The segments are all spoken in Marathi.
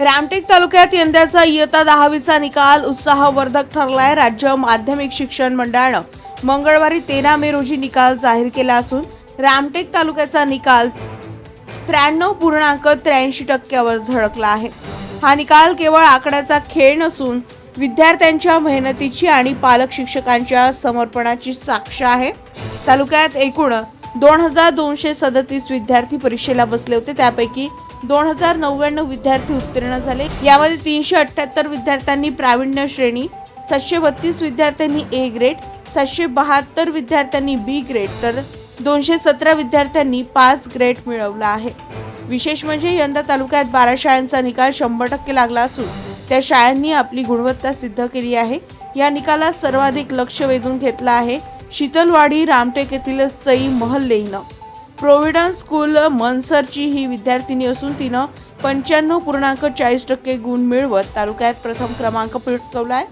रामटेक तालुक्यात यंदाचा इयत्ता दहावीचा निकाल उत्साहवर्धक ठरलाय. राज्य माध्यमिक शिक्षण मंडळानं मंगळवारी तेरा मे रोजी निकाल जाहीर केला असून रामटेक तालुक्याचा निकाल त्र्याण्णव पूर्णांक त्र्याऐंशी टक्क्यावर झळकला आहे. हा निकाल केवळ आकड्याचा खेळ नसून विद्यार्थ्यांच्या मेहनतीची आणि पालक शिक्षकांच्या समर्पणाची साक्ष आहे. तालुक्यात एकूण दोन हजार दोनशे सदतीस विद्यार्थी परीक्षेला बसले होते. त्यापैकी दोन हजार नव्याण्णव विद्यार्थी उत्तीर्ण झाले. यामध्ये तीनशे अठ्ठ्याहत्तर विद्यार्थ्यांनी प्रावीण्य श्रेणी सातशे बत्तीस विद्यार्थ्यांनी ए ग्रेड सातशे बहात्तर विद्यार्थ्यांनी बी ग्रेड तर दोनशे सतरा विद्यार्थ्यांनी पाच ग्रेड मिळवला आहे. विशेष म्हणजे यंदा तालुक्यात बारा शाळांचा निकाल शंभर टक्के लागला असून त्या शाळांनी आपली गुणवत्ता सिद्ध केली आहे. या निकालात सर्वाधिक लक्ष वेधून घेतलं आहे शीतलवाडी रामटेक येथील सई महल प्रोव्हिडन्स स्कूल मनसरची ही विद्यार्थिनी असून तिनं पंच्याण्णव पूर्णांक चाळीस टक्के गुण मिळवत तालुक्यात प्रथम क्रमांक पटकावलाय.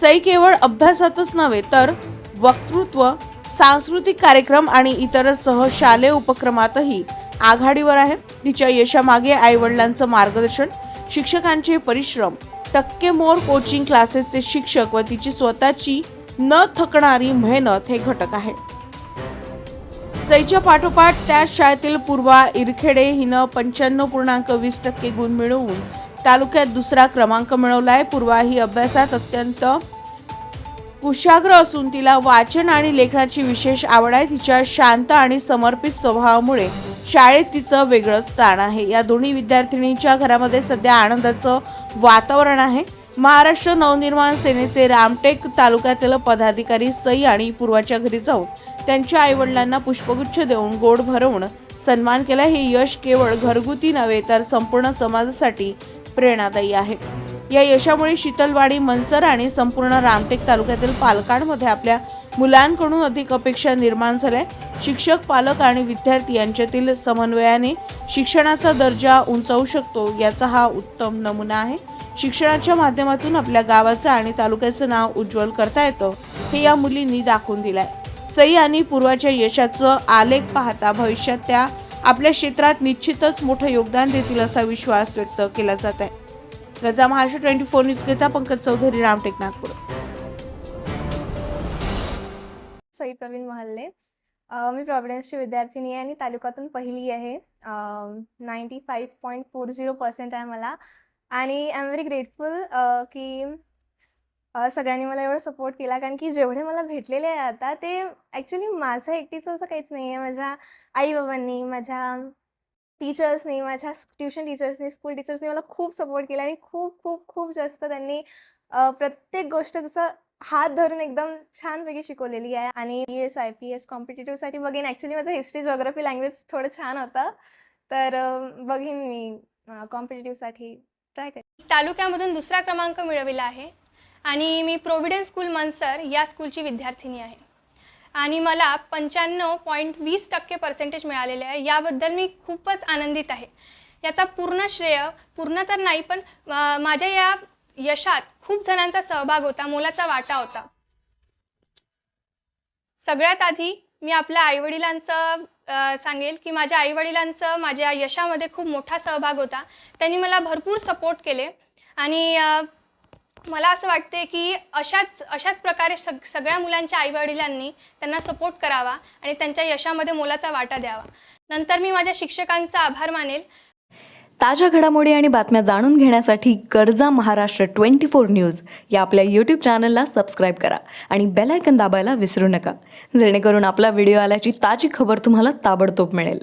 सई केवळ अभ्यासातच नव्हे तर वक्तृत्व सांस्कृतिक कार्यक्रम आणि इतर सहशालेय उपक्रमातही आघाडीवर आहे. तिच्या यशामागे आईवडिलांचं मार्गदर्शन शिक्षकांचे परिश्रम टक्केमोर कोचिंग क्लासेसचे शिक्षक व तिची स्वतःची न थकणारी मेहनत हे घटक आहे. सईच्या पाठोपाठ त्याच शाळेतील पूर्वा इरखेडे हिनं पंच्याण्णव पूर्णांक वीस टक्के गुण मिळवून तालुक्यात दुसरा क्रमांक मिळवला आहे पूर्वा ही अभ्यासात अत्यंत कुशाग्र असून तिला वाचन आणि लेखनाची विशेष आवड आहे. तिच्या शांत आणि समर्पित स्वभावामुळे शाळेत तिचं वेगळं स्थान आहे. या दोन्ही विद्यार्थिनीच्या घरामध्ये सध्या आनंदाचं वातावरण आहे. महाराष्ट्र नवनिर्माण सेनेचे रामटेक तालुक्यातील पदाधिकारी सई आणि पूर्वाच्या घरी जाऊन त्यांच्या आईवडिलांना पुष्पगुच्छ देऊन गोड भरवून सन्मान केला हे यश केवळ घरगुती नव्हे तर संपूर्ण समाजासाठी प्रेरणादायी आहे. या यशामुळे शीतलवाडी मनसर आणि संपूर्ण रामटेक तालुक्यातील पालकांमध्ये आपल्या मुलांकडून अधिक अपेक्षा निर्माण झाल्या. शिक्षक पालक आणि विद्यार्थी यांच्यातील समन्वयाने शिक्षणाचा दर्जा उंचावू शकतो याचा हा उत्तम नमुना आहे. शिक्षणाच्या माध्यमातून आपल्या गावाचं आणि तालुक्याचं नाव उज्ज्वल करता येतं हे या मुलींनी दाखवून दिलं आहे सई आणि पूर्वाच्या यशाचं आलेख पाहता भविष्यात त्या आपल्या क्षेत्रात निश्चितच मोठं योगदान देतील असा विश्वास व्यक्त केला जात आहे. गजा महाराष्ट्र ट्वेंटी फोर न्यूज घेता पंकज चौधरी रामटेक नागपूर. सई प्रवीण महाल्ले मी प्रॉव्हिडन्सची विद्यार्थिनी आहे आणि तालुक्यातून पहिली आहे. Ninety five point four zero percent आहे मला. आणि आय एम व्हेरी ग्रेटफुल की अ, सगळ्यांनी मला एवढा सपोर्ट केला. कारण की जेवढे मला भेटलेले आहे आता ते ॲक्च्युली माझं एकटीचं असं काहीच नाही आहे माझ्या आईबाबांनी माझ्या टीचर्सनी माझ्या ट्युशन टीचर्सनी स्कूल टीचर्सनी मला खूप सपोर्ट केला आणि खूप खूप खूप जास्त त्यांनी अ, प्रत्येक गोष्ट जसं हात धरून एकदम छानपैकी शिकवलेली आहे. आणि P S I P S कॉम्पिटेटिव्हसाठी बघीन ॲक्च्युली माझं हिस्ट्री जॉग्राफी लँग्वेज थोडं छान होतं. तर अ, मी कॉम्पिटेटिव्हसाठी ट्राय करेन. तालुक्यामधून दुसरा क्रमांक मिळविला आहे. आणि मी प्रोव्हिडन्स स्कूल मनसर या स्कूलची विद्यार्थिनी आहे. आणि मला पंच्याण्णव पॉईंट वीस टक्के पर्सेंटेज मिळालेले आहे. याबद्दल मी खूपच आनंदित आहे. याचा पूर्ण श्रेय पूर्ण तर नाही पण माझ्या या यशात खूप जणांचा सहभाग होता मोलाचा वाटा होता. सगळ्यात आधी मी आपल्या आईवडिलांचं सांगेल की माझ्या आईवडिलांचं माझ्या यशामध्ये खूप मोठा सहभाग होता. त्यांनी मला भरपूर सपोर्ट केले. आणि मला असं वाटते की अशाच अशाच प्रकारे सग सगळ्या मुलांच्या आईवडिलांनी त्यांना सपोर्ट करावा आणि त्यांच्या यशामध्ये मोलाचा वाटा द्यावा. नंतर मी माझ्या शिक्षकांचा आभार मानेल. ताज्या घडामोडी आणि बातम्या जाणून घेण्यासाठी गरजा महाराष्ट्र ट्वेंटी फोर न्यूज या आपल्या यूट्यूब चॅनलला सबस्क्राईब करा आणि बेलायकन दाबायला विसरू नका. जेणेकरून आपला व्हिडिओ आल्याची ताजी खबर तुम्हाला ताबडतोब मिळेल.